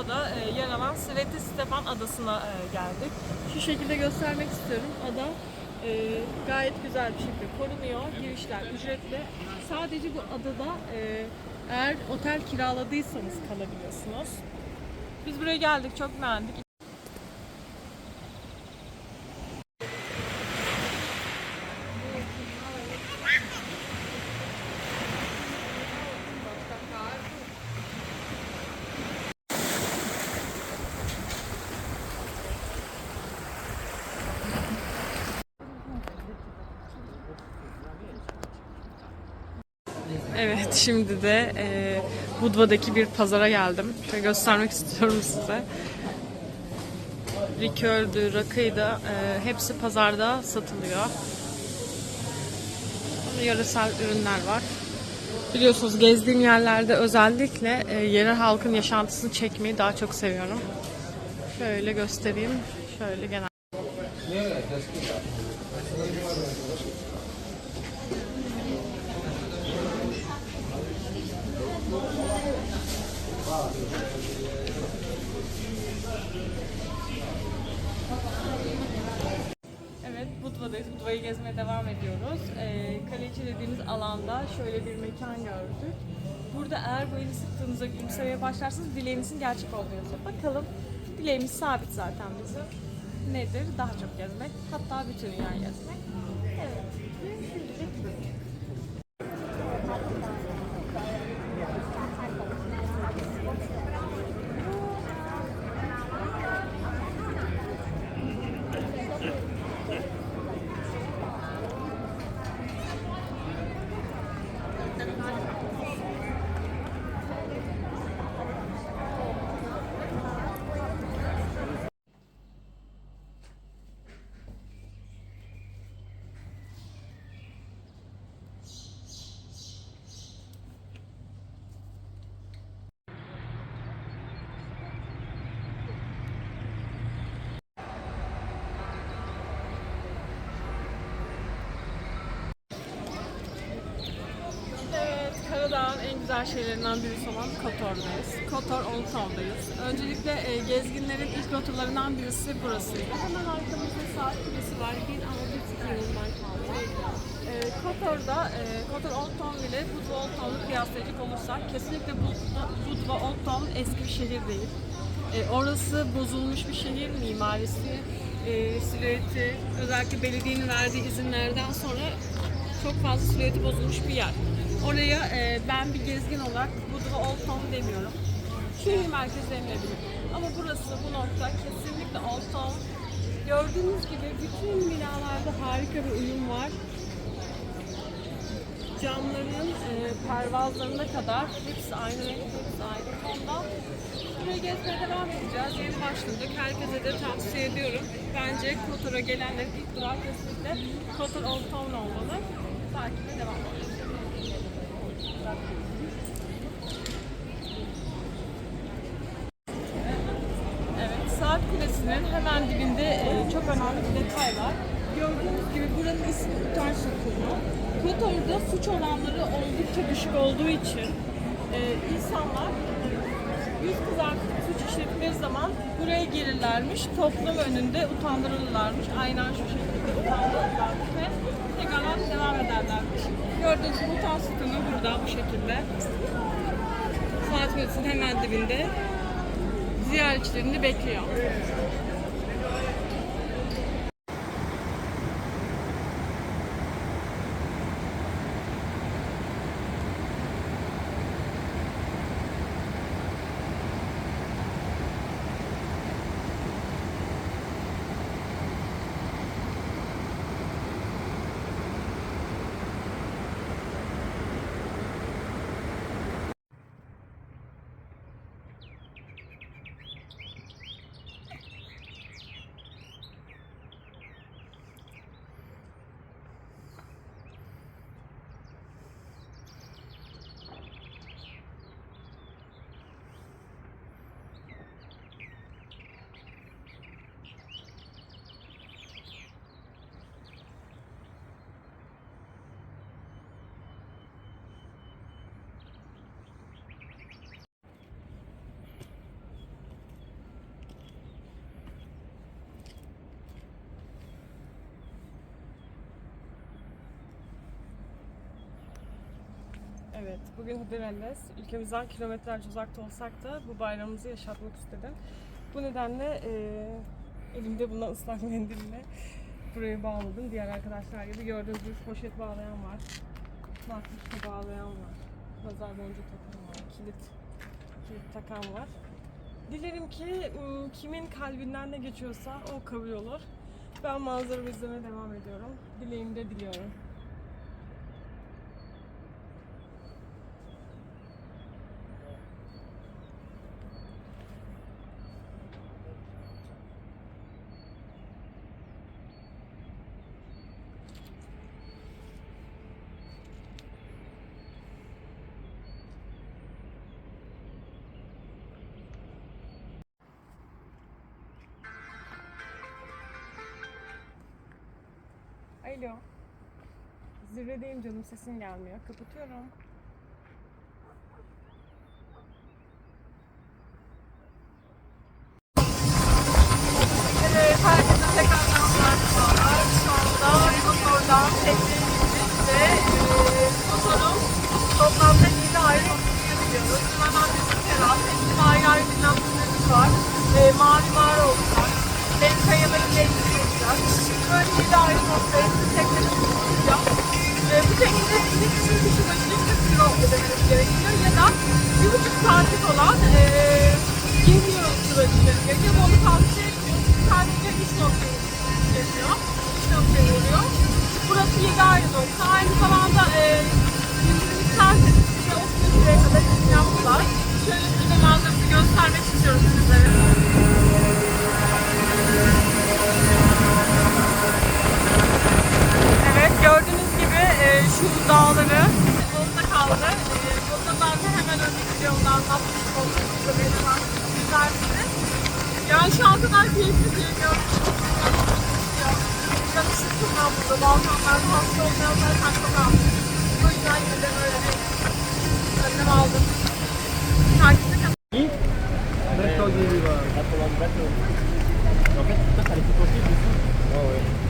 Budva'da e, yer alan Sveti Stefan Adası'na e, geldik. Şu şekilde göstermek istiyorum. Ada e, gayet güzel bir şekilde korunuyor. Girişler ücretli. Sadece bu adada e, eğer otel kiraladıysanız kalabiliyorsunuz. Biz buraya geldik, çok beğendik. Evet, şimdi de e, Budva'daki bir pazara geldim. Şöyle göstermek istiyorum size. Likördü, rakıydı, e, hepsi pazarda satılıyor. Yöresel ürünler var. Biliyorsunuz gezdiğim yerlerde özellikle e, yerel halkın yaşantısını çekmeyi daha çok seviyorum. Şöyle göstereyim. Şöyle genel. Evet, Budva'dayız. Budva'yı gezmeye devam ediyoruz. Ee, Kaleiçi dediğimiz alanda şöyle bir mekan gördük. Burada eğer bu eli sıktığınızda gülümsemeye başlarsanız dileğinizin gerçek olduğunu yazıyor. Bakalım, dileğimiz sabit zaten bizim. Nedir? Daha çok gezmek, hatta bütün dünyayı gezmek. Evet, güzel şeylerinden birisi olan Kotor'dayız. Kotor Old Town'dayız. Öncelikle e, gezginlerin ilk rotalarından birisi burasıydı. Hemen arkamızda saat kulesi var. Bir ama bir tık yolundan kaldı. E, Kotor'da, e, Kotor Old Town ile Budva Old Town'u kıyaslayacak olursak kesinlikle Budva Old Town eski bir şehir değil. E, orası bozulmuş bir şehir mimarisi, e, silüeti, özellikle belediyenin verdiği izinlerden sonra çok fazla silüeti bozulmuş bir yer. Oraya e, ben bir gezgin olarak Budva Old Town demiyorum. Şehir merkezi denilebilir. Ama burası bu nokta kesinlikle Old Town. Gördüğünüz gibi bütün binalarda harika bir uyum var. Camların e, pervazlarına kadar hepsi aynı renk, hepsi aynı tonda. Burayı gezmeye devam edeceğiz. Yeni başladık. Herkese de tavsiye ediyorum. Bence Kotor'a gelenlerin ilk durağı kesinlikle Kotor Old Town olmalı. Takibe devam. Evet, saat kulesinin hemen dibinde e, çok önemli bir detay var. Gördüğünüz gibi buranın ismi Utanç Okulu. Kotor'da suç oranları oldukça düşük olduğu için e, insanlar yüz kızartıp suç işledikleri zaman buraya gelirlermiş. Toplum önünde utandırılırlarmış. Aynen şu şekilde utandırılırlarmış Gördüğünüz utanç sütunu burada bu şekilde. Saat kulesinin hemen dibinde ziyaretçilerini bekliyor. Evet, bugün Hıdrellez. Ülkemizden kilometlerce uzakta olsak da bu bayramımızı yaşatmak istedim. Bu nedenle eee, elimde bulunan ıslak mendille burayı bağladım. Diğer arkadaşlar gibi gördüğünüz gibi poşet bağlayan var. Makruşla bağlayan var. Nazar boncuğu takan var. Kilit, kilit takan var. Dilerim ki kimin kalbinden ne geçiyorsa o kabul olur. Ben manzaramı izlemeye devam ediyorum. Dileğimi de diliyorum. Alo. Zirvedeyim canım sesin gelmiyor. Kapatıyorum. Gerekiyor ya da bir buçuk saatlik olan e, Yani şu an kadar keyifli diye görmüştüm. Yakışıklığından burada, Balkanlar'da hasta olmayanlar haklı kalmış. O yüzden neden öyle bir önlem aldım. Takipte kalın. Beto gibi var. Beto, Beto. Roket, kita kali itu sih. Oh, ya.